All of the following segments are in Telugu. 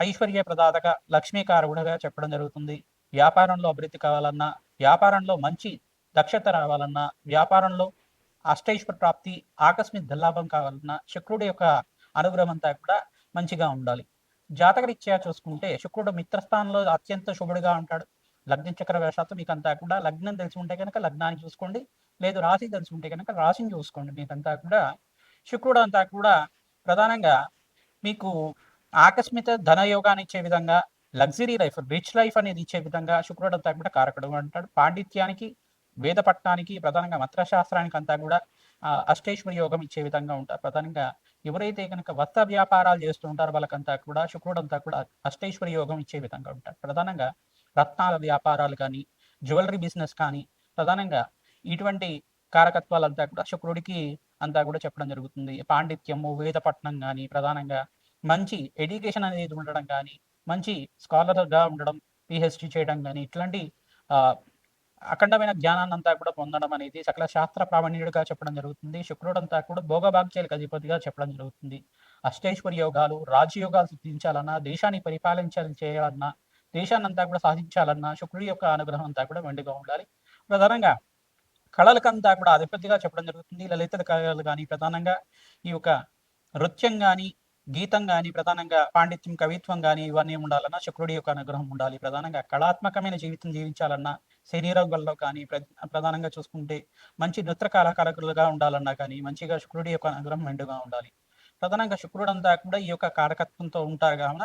ఐశ్వర్య ప్రదాతక లక్ష్మీకారకుడిగా చెప్పడం జరుగుతుంది. వ్యాపారంలో అభివృద్ధి కావాలన్నా వ్యాపారంలో మంచి దక్షత రావాలన్నా వ్యాపారంలో అష్టైశ్వర ప్రాప్తి ఆకస్మిక దల్లాభం కావాలన్నా శుక్రుడి యొక్క అనుగ్రహం అంతా కూడా మంచిగా ఉండాలి. జాతకరీత్యా చూసుకుంటే శుక్రుడు మిత్రస్థానంలో అత్యంత శుభుడిగా ఉంటాడు. లగ్న చక్ర వేషాత్తు మీకు అంతా కూడా లగ్నం తెలిసి ఉంటే కనుక లగ్నాన్ని చూసుకోండి. లేదు రాశి తెలిసి ఉంటే కనుక రాశిని చూసుకోండి. మీకంతా కూడా శుక్రుడు అంతా కూడా ప్రధానంగా మీకు ఆకస్మిక ధనయోగాన్ని ఇచ్చే విధంగా లగ్జరీ లైఫ్ రిచ్ లైఫ్ అనేది ఇచ్చే విధంగా శుక్రుడు అంతా కూడా కారకుడు అంటాడు. పాండిత్యానికి వేద పట్టణానికి ప్రధానంగా మంత్రశాస్త్రానికి అంతా కూడా అష్టేశ్వరి యోగం ఇచ్చే విధంగా ఉంటారు. ప్రధానంగా ఎవరైతే కనుక వస్త్ర వ్యాపారాలు చేస్తూ ఉంటారో వాళ్ళకంతా కూడా శుక్రుడు అంతా కూడా అష్టేశ్వరి యోగం ఇచ్చే విధంగా ఉంటారు ప్రధానంగా రత్నాల వ్యాపారాలు కానీ జ్యువెలరీ బిజినెస్ కానీ ప్రధానంగా ఇటువంటి కారకత్వాలంతా కూడా శుక్రుడికి అంతా కూడా చెప్పడం జరుగుతుంది. పాండిత్యము వేదపట్నం కానీ ప్రధానంగా మంచి ఎడ్యుకేషన్ అనేది ఉండడం కానీ మంచి స్కాలర్గా ఉండడం పిహెచ్డి చేయడం కానీ ఇట్లాంటి అఖండమైన జ్ఞానాన్ని అంతా కూడా పొందడం అనేది సకల శాస్త్ర ప్రావీణ్యుడిగా చెప్పడం జరుగుతుంది. శుక్రుడు అంతా కూడా భోగభాగ్యాలకు అధిపతిగా చెప్పడం జరుగుతుంది. అష్టేశ్వర యోగాలు రాజయోగాలు సిద్ధించాలన్నా దేశాన్ని పరిపాలించాలి చేయాలన్నా దేశాన్ని అంతా కూడా సాధించాలన్నా శుక్రుడి యొక్క అనుగ్రహం అంతా కూడా వెండిగా ఉండాలి. ప్రధానంగా కళలకంతా కూడా అధిపతిగా చెప్పడం జరుగుతుంది. లలిత కళలు కానీ ప్రధానంగా ఈ యొక్క నృత్యం కానీ గీతం కానీ ప్రధానంగా పాండిత్యం కవిత్వం కానీ ఇవన్నీ ఉండాలన్నా శుక్రుడి యొక్క అనుగ్రహం ఉండాలి. ప్రధానంగా కళాత్మకమైన జీవితం జీవించాలన్నా శరీరంలో కానీ ప్రధానంగా చూసుకుంటే మంచి నృత్య కళాకారకులుగా ఉండాలన్నా కానీ మంచిగా శుక్రుడి యొక్క అనుగ్రహం మెండుగా ఉండాలి. ప్రధానంగా శుక్రుడు అంతా కూడా ఈ యొక్క కారకత్వంతో ఉంటారు కావున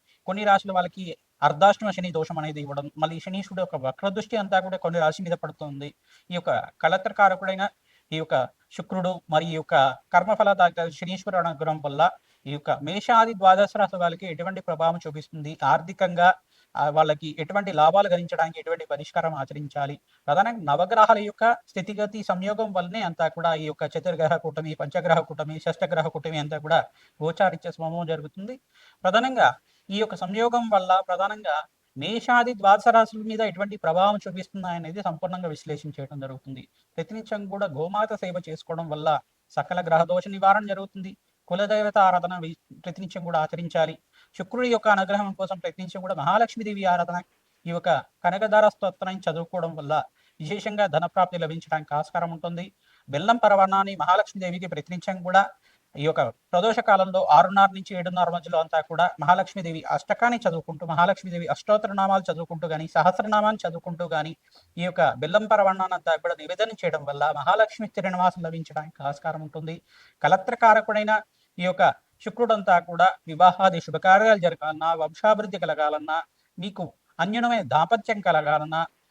కొన్ని రాశుల వాళ్ళకి అర్ధాష్టమ శని దోషం అనేది ఇవ్వడం మళ్ళీ శనీశ్వరుడు యొక్క వక్ర దృష్టి అంతా కూడా కొన్ని రాశి మీద పడుతుంది. ఈ యొక్క కళత్రకారకుడైన ఈ యొక్క శుక్రుడు మరి ఈ యొక్క కర్మఫల శనీశ్వరు అనుగ్రహం వల్ల ఈ యొక్క మేషాది ద్వాదశ రాశి వాళ్ళకి ఎటువంటి ప్రభావం చూపిస్తుంది? ఆర్థికంగా వాళ్ళకి ఎటువంటి లాభాలు గణించడానికి ఎటువంటి పరిష్కారం ఆచరించాలి? ప్రధానంగా నవగ్రహాల యొక్క స్థితిగతి సంయోగం వల్లనే అంతా కూడా ఈ యొక్క చతుర్గ్రహ కూటమి పంచగ్రహ కూటమి షష్టగ్రహ కూటమి అంతా కూడా గోచారిత్య స్వమం జరుగుతుంది. ప్రధానంగా ఈ యొక్క సంయోగం వల్ల ప్రధానంగా మేషాది ద్వాదశ రాశుల మీద ఎటువంటి ప్రభావం చూపిస్తున్నాయనేది సంపూర్ణంగా విశ్లేషించడం జరుగుతుంది. ప్రతినిత్యం కూడా గోమాత సేవ చేసుకోవడం వల్ల సకల గ్రహ దోష నివారణ జరుగుతుంది. కులదేవత ఆరాధన ప్రతినిత్యం కూడా ఆచరించాలి. శుక్రుడి యొక్క అనుగ్రహం కోసం ప్రయత్నించడం కూడా మహాలక్ష్మీదేవి ఆరాధన ఈ యొక్క కనకధార స్తోత్రాన్ని చదువుకోవడం వల్ల విశేషంగా ధనప్రాప్తి లభించడానికి ఆస్కారం ఉంటుంది. బెల్లం పరవణాన్ని మహాలక్ష్మీదేవికి ప్రయత్నించడం కూడా ఈ యొక్క ప్రదోష కాలంలో ఆరున్నర నుంచి ఏడున్నర మధ్యలో అంతా కూడా మహాలక్ష్మీదేవి అష్టకాన్ని చదువుకుంటూ మహాలక్ష్మీదేవి అష్టోత్తరనామాలు చదువుకుంటూ కానీ సహస్రనామాన్ని చదువుకుంటూ కానీ ఈ యొక్క బెల్లం పరవణాన్ని అంతా కూడా నివేదన చేయడం వల్ల మహాలక్ష్మి శ్రీనివాసం లభించడానికి ఆస్కారం ఉంటుంది. కలత్రకారకుడైన ఈ యొక్క శుక్రుడంతా కూడా వివాహాది శుభకార్యాలు జరగాలన్నా వంశాభివృద్ధి కలగాలన్నా మీకు అన్యునమైన దాంపత్యం కలగాలన్నా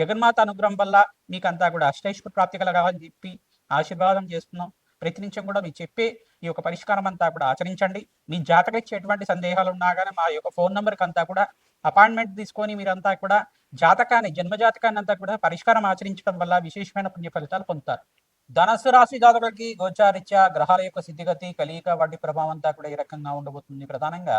జగన్మాత అనుగ్రహం వల్ల మీకంతా కూడా అష్టైశ్వర ప్రాప్తి కలగాలని చెప్పి ఆశీర్వాదం చేస్తున్నాం. ప్రతి నిమిషం కూడా మీరు చెప్పే ఈ యొక్క పరిష్కారం అంతా కూడా ఆచరించండి. మీ జాతకరీత్యా ఎటువంటి సందేహాలు ఉన్నా కానీ మా యొక్క ఫోన్ నెంబర్కి అంతా కూడా అపాయింట్మెంట్ తీసుకొని మీరంతా కూడా జాతకాన్ని జన్మజాతకాన్ని అంతా కూడా పరిష్కారం ఆచరించడం వల్ల విశేషమైన పుణ్య ఫలితాలు పొందుతారు. ధనస్సు రాశి జాతకులకి గోచారిత్య గ్రహాల యొక్క స్థితిగతి కలియిక వాటి ప్రభావం అంతా కూడా ఈ రకంగా ఉండబోతుంది. ప్రధానంగా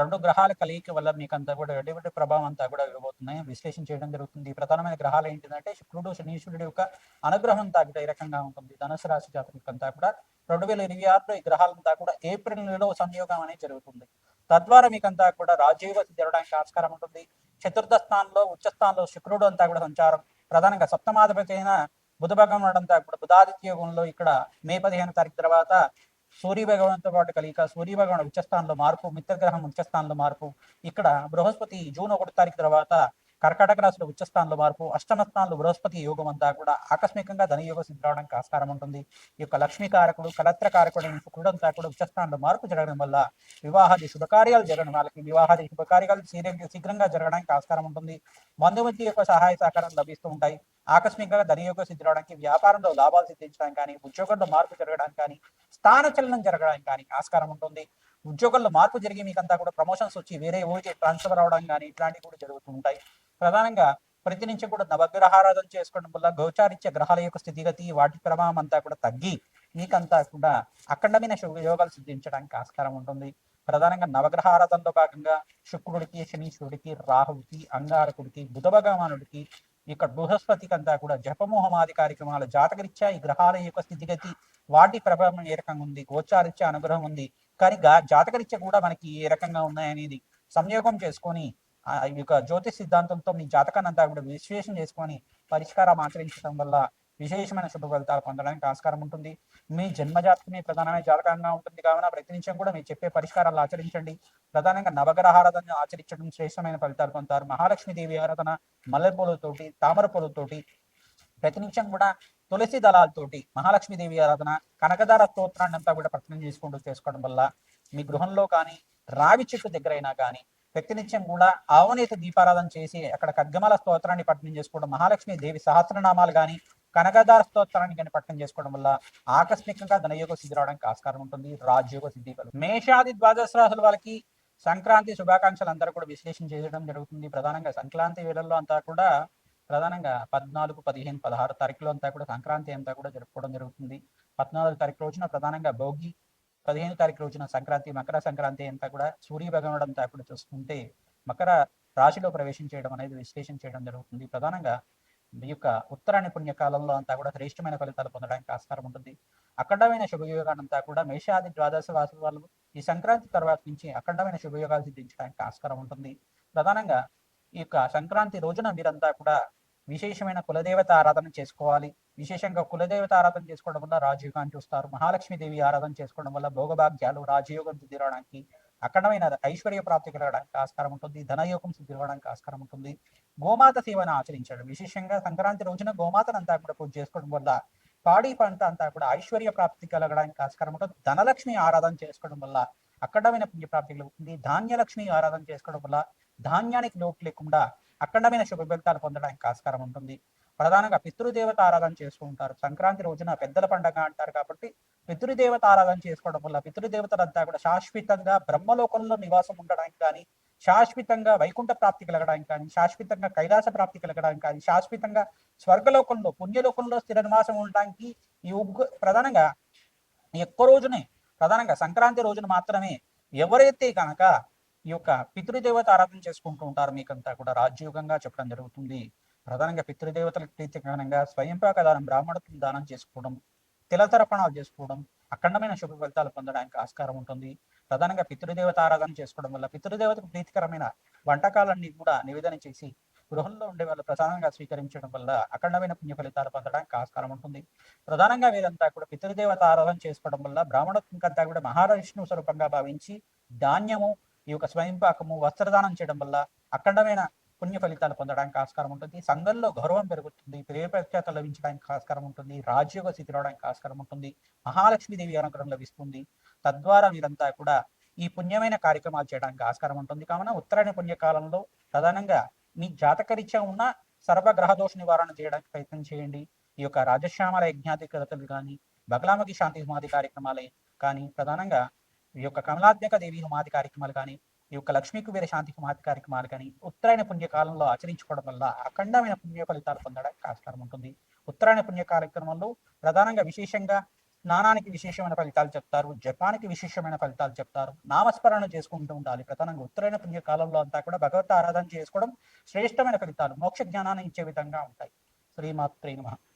రెండు గ్రహాల కలయిక వల్ల మీకు అంతా కూడా ఎటువంటి ప్రభావం అంతా కూడా ఇవ్వబోతున్నాయి విశ్లేషణ చేయడం జరుగుతుంది. ప్రధానమైన గ్రహాలు ఏంటంటే శుక్రుడు శనీశ్వరుడు యొక్క అనుగ్రహం అంతా కూడా ఈ రకంగా ఉంటుంది. ధనుసు రాశి జాతకులకు అంతా కూడా రెండు వేల ఇరవై ఆరులో ఈ గ్రహాలంతా కూడా ఏప్రిల్ నెలలో సంయోగం అనేది జరుగుతుంది. తద్వారా మీకంతా కూడా రాజీవ జరగడానికి ఆస్కారం ఉంటుంది. చతుర్థ స్థానంలో ఉచ్చ స్థానంలో శుక్రుడు అంతా కూడా సంచారం. ప్రధానంగా సప్తమాధిపతి అయిన బుధ అంతా కూడా బుధాదిత్య యోగంలో ఇక్కడ మే పదిహేను తారీఖు తర్వాత సూర్య పాటు కలిక సూర్య భగవాన్ ఉచ్చస్థానంలో మార్పు మిత్రగ్రహం ఉచ్చస్థానంలో మార్పు. ఇక్కడ బృహస్పతి జూన్ ఒకటి తారీఖు తర్వాత కర్కాటక రాశిలో ఉచ్చస్థానంలో మార్పు అష్టమ స్థానంలో బృహస్పతి యోగం అంతా కూడా ఆకస్మికంగా ధనయోగం సిద్ధి రావడానికి ఆస్కారం ఉంటుంది. ఈ యొక్క లక్ష్మీ కారకుడు కలత్ర కారకుడు అయిన శుక్రుడు అంతా కూడా ఉచ్చస్థానంలో మార్పు జరగడం వల్ల వివాహాది శుభకార్యాలు జరగడం వాళ్ళకి వివాహాది శుభకార్యాలు శీఘ్రంగా జరగడానికి ఆస్కారం ఉంటుంది. బంధుమతి యొక్క సహాయ సహకారం లభిస్తూ ఉంటాయి. ఆకస్మికంగా ధనయోగ సిద్ధి రావడానికి వ్యాపారంలో లాభాలు సిద్ధించడానికి కానీ ఉద్యోగంలో మార్పు జరగడానికి కానీ స్థాన చలనం జరగడానికి కానీ ఆస్కారం ఉంటుంది. ఉద్యోగంలో మార్పు జరిగి మీకంతా కూడా ప్రమోషన్స్ వచ్చి వేరే ఊరికి ట్రాన్స్ఫర్ అవడం కానీ ఇట్లాంటివి కూడా జరుగుతూ ఉంటాయి. ప్రధానంగా ప్రతి నుంచి కూడా నవగ్రహారాధన చేసుకోవడం వల్ల గోచారిత్య గ్రహాల యొక్క స్థితిగతి వాటి ప్రభావం అంతా కూడా తగ్గి మీకంతా కూడా అఖండమైన శుభ యోగాలు సిద్ధించడానికి ఆస్కారం ఉంటుంది. ప్రధానంగా నవగ్రహారాధనలో భాగంగా శుక్రుడికి శనీశ్వరుడికి రాహుడికి అంగారకుడికి బుధ భగవానుడికి ఇక్కడ బృహస్పతికి అంతా కూడా జపమోహమాది కార్యక్రమాల జాతకరీత్యా ఈ గ్రహాల యొక్క స్థితిగతి వాటి ప్రభావం ఏ రకంగా ఉంది గోచారిత్య అనుగ్రహం ఉంది. కానీ గా- కూడా మనకి ఏ రకంగా ఉన్నాయనేది సంయోగం చేసుకొని ఈ యొక్క జ్యోతిష్ సిద్ధాంతంతో మీ జాతకాన్ని అంతా కూడా విశ్లేషణ చేసుకొని పరిష్కారం ఆచరించడం వల్ల విశేషమైన శుభ ఫలితాలు పొందడానికి ఆస్కారం ఉంటుంది. మీ జన్మజాతకమే ప్రధానమైన జాతకంగా ఉంటుంది. కావున ప్రతి నిమిషం కూడా మీరు చెప్పే పరిష్కారాలు ఆచరించండి. ప్రధానంగా నవగ్రహ ఆరాధన ఆచరించడం శ్రేష్టమైన ఫలితాలు పొందుతారు. మహాలక్ష్మి దేవి ఆరాధన మల్లె పూలతోటి తామర పూలతోటి ప్రతి నిమిషం కూడా తులసి దళాలతోటి మహాలక్ష్మి దేవి ఆరాధన కనకదార స్తోత్రాన్ని అంతా కూడా ప్రకటన చేసుకుంటూ చేసుకోవడం వల్ల మీ గృహంలో కానీ రావి చెట్టు దగ్గర అయినా కానీ ప్రతినిత్యం కూడా ఆవనేత దీపారాధన చేసి అక్కడ ఖడ్గమాల స్తోత్రాన్ని పఠనం చేసుకోవడం మహాలక్ష్మి దేవి సహస్రనామాలు కానీ కనకదార స్తోత్రాన్ని కానీ పట్టణం చేసుకోవడం వల్ల ఆకస్మికంగా ధనయోగ సిద్ధి రావడానికి ఆస్కారం ఉంటుంది రాజయోగ సిద్ధి మేషాది ద్వాదశ రాశుల వాళ్ళకి సంక్రాంతి శుభాకాంక్షలు అందరూ కూడా విశ్లేషణ చేయడం జరుగుతుంది. ప్రధానంగా సంక్రాంతి వేళల్లో అంతా కూడా ప్రధానంగా పద్నాలుగు పదిహేను పదహారు తారీఖులో అంతా కూడా సంక్రాంతి అంతా కూడా జరుపుకోవడం జరుగుతుంది. పద్నాలుగు తారీఖు రోజున ప్రధానంగా భోగి పదిహేను తారీఖు రోజున సంక్రాంతి మకర సంక్రాంతి అంతా కూడా సూర్య భగవానుడు అంతా కూడా చూసుకుంటే మకర రాశిలో ప్రవేశం చేయడం అనేది విశ్లేషణ చేయడం జరుగుతుంది. ప్రధానంగా మీ యొక్క ఉత్తరాయణ పుణ్యకాలంలో అంతా కూడా శ్రేష్టమైన ఫలితాలు పొందడానికి ఆస్కారం ఉంటుంది. అఖండమైన శుభయోగాన్ని అంతా కూడా మేషాది ద్వాదశ వాసుల వాళ్ళు ఈ సంక్రాంతి తర్వాత నుంచి అఖండమైన శుభయోగాలు సిద్ధించడానికి ఆస్కారం ఉంటుంది. ప్రధానంగా ఈ యొక్క సంక్రాంతి రోజున మీరంతా కూడా విశేషమైన కులదేవత ఆరాధన చేసుకోవాలి. విశేషంగా కులదేవత ఆరాధన చేసుకోవడం వల్ల రాజయోగాన్ని చూస్తారు మహాలక్ష్మి దేవి ఆరాధన చేసుకోవడం వల్ల భోగభాగ్యాలు రాజయోగం సిద్ధి అఖండమైన ఐశ్వర్య ప్రాప్తి కలగడానికి ఆస్కారం ఉంటుంది. ధనయోగం సిద్ధి ఆస్కారం ఉంటుంది. గోమాత సేవను ఆచరించడం. విశేషంగా సంక్రాంతి రోజున గోమాతను అంతా కూడా పూజ చేసుకోవడం వల్ల పాడి పంట అంతా కూడా ఐశ్వర్య ప్రాప్తి కలగడానికి ఆస్కారం ఉంటుంది. ధనలక్ష్మి ఆరాధన చేసుకోవడం వల్ల అఖండమైన పుణ్యప్రాప్తి కలుగుతుంది. ధాన్యలక్ష్మి ఆరాధన చేసుకోవడం వల్ల ధాన్యానికి లోటు లేకుండా అఖండమైన శుభ పొందడానికి ఆస్కారం ఉంటుంది. ప్రధానంగా పితృదేవత ఆరాధన చేస్తూ ఉంటారు. సంక్రాంతి రోజున పెద్దల పండగ అంటారు కాబట్టి పితృదేవత ఆరాధన చేసుకోవడం వల్ల పితృదేవతలంతా కూడా శాశ్వతంగా బ్రహ్మలోకంలో నివాసం ఉండడానికి కానీ శాశ్వతంగా వైకుంఠ ప్రాప్తి కలగడానికి కానీ శాశ్వతంగా కైలాస ప్రాప్తి కలగడానికి కానీ శాశ్వతంగా స్వర్గలోకంలో పుణ్యలోకంలో స్థిర నివాసం ఉండడానికి ఈ ఉగ్గు ప్రధానంగా ఎక్కువ రోజునే ప్రధానంగా సంక్రాంతి రోజున మాత్రమే ఎవరైతే కనుక ఈ యొక్క పితృదేవత ఆరాధన చేసుకుంటూ ఉంటారు. మీకంతా కూడా రాజ్యోగంగా చెప్పడం జరుగుతుంది. ప్రధానంగా పితృదేవతలకు ప్రీతికరంగా స్వయంపాక దానం బ్రాహ్మణత్వం దానం చేసుకోవడం తిలతర్పణాలు చేసుకోవడం అఖండమైన శుభ ఫలితాలు పొందడానికి ఆస్కారం ఉంటుంది. ప్రధానంగా పితృదేవత ఆరాధన చేసుకోవడం వల్ల పితృదేవతకు ప్రీతికరమైన వంటకాలన్నీ కూడా నివేదన చేసి గృహంలో ఉండే వాళ్ళు ప్రధానంగా స్వీకరించడం వల్ల అఖండమైన పుణ్య ఫలితాలు పొందడానికి ఆస్కారం ఉంటుంది. ప్రధానంగా వీరంతా కూడా పితృదేవత ఆరాధన చేసుకోవడం వల్ల బ్రాహ్మణత్వంకంతా కూడా మహావిష్ణువు స్వరూపంగా భావించి ధాన్యము ఈ యొక్క స్వయంపాకము వస్త్రదానం చేయడం వల్ల అఖండమైన పుణ్య ఫలితాలు పొందడానికి ఆస్కారం ఉంటుంది. సంఘంలో గౌరవం పెరుగుతుంది. ప్రేమ ప్రఖ్యాత లభించడానికి ఆస్కారం ఉంటుంది. రాజ్యోగ స్థితి రావడానికి ఆస్కారం ఉంటుంది. మహాలక్ష్మీదేవి అనుగ్రహం లభిస్తుంది. తద్వారా వీరంతా కూడా ఈ పుణ్యమైన కార్యక్రమాలు చేయడానికి ఆస్కారం ఉంటుంది. కావున ఉత్తరాయణ పుణ్యకాలంలో ప్రధానంగా మీ జాతకరీత్యా ఉన్న సర్వగ్రహ దోష నివారణ చేయడానికి ప్రయత్నం చేయండి. ఈ యొక్క రాజశ్యామల యజ్ఞాధికతలు కానీ బగలామకి శాంతి సమాధి కార్యక్రమాలే కానీ ప్రధానంగా ఈ యొక్క కమలాత్మక దేవి హోమాది కార్యక్రమాలు కానీ ఈ యొక్క లక్ష్మీ కుబేర శాంతి హోమాది కార్యక్రమాలు కానీ ఉత్తరాయణ పుణ్యకాలంలో ఆచరించుకోవడం వల్ల అఖండమైన పుణ్య ఫలితాలు పొందడానికి ఆస్కారం ఉంటుంది. ఉత్తరాయణ పుణ్య కార్యక్రమంలో ప్రధానంగా విశేషంగా స్నానానికి విశేషమైన ఫలితాలు చెప్తారు జపానికి విశేషమైన ఫలితాలు చెప్తారు నామస్మరణ చేసుకుంటూ ఉండాలి. ప్రధానంగా ఉత్తరాయణ పుణ్యకాలంలో అంతా కూడా భగవత్ ఆరాధన చేసుకోవడం శ్రేష్టమైన ఫలితాలు మోక్ష జ్ఞానాన్ని ఇచ్చే విధంగా ఉంటాయి. శ్రీమాత్రే నమ.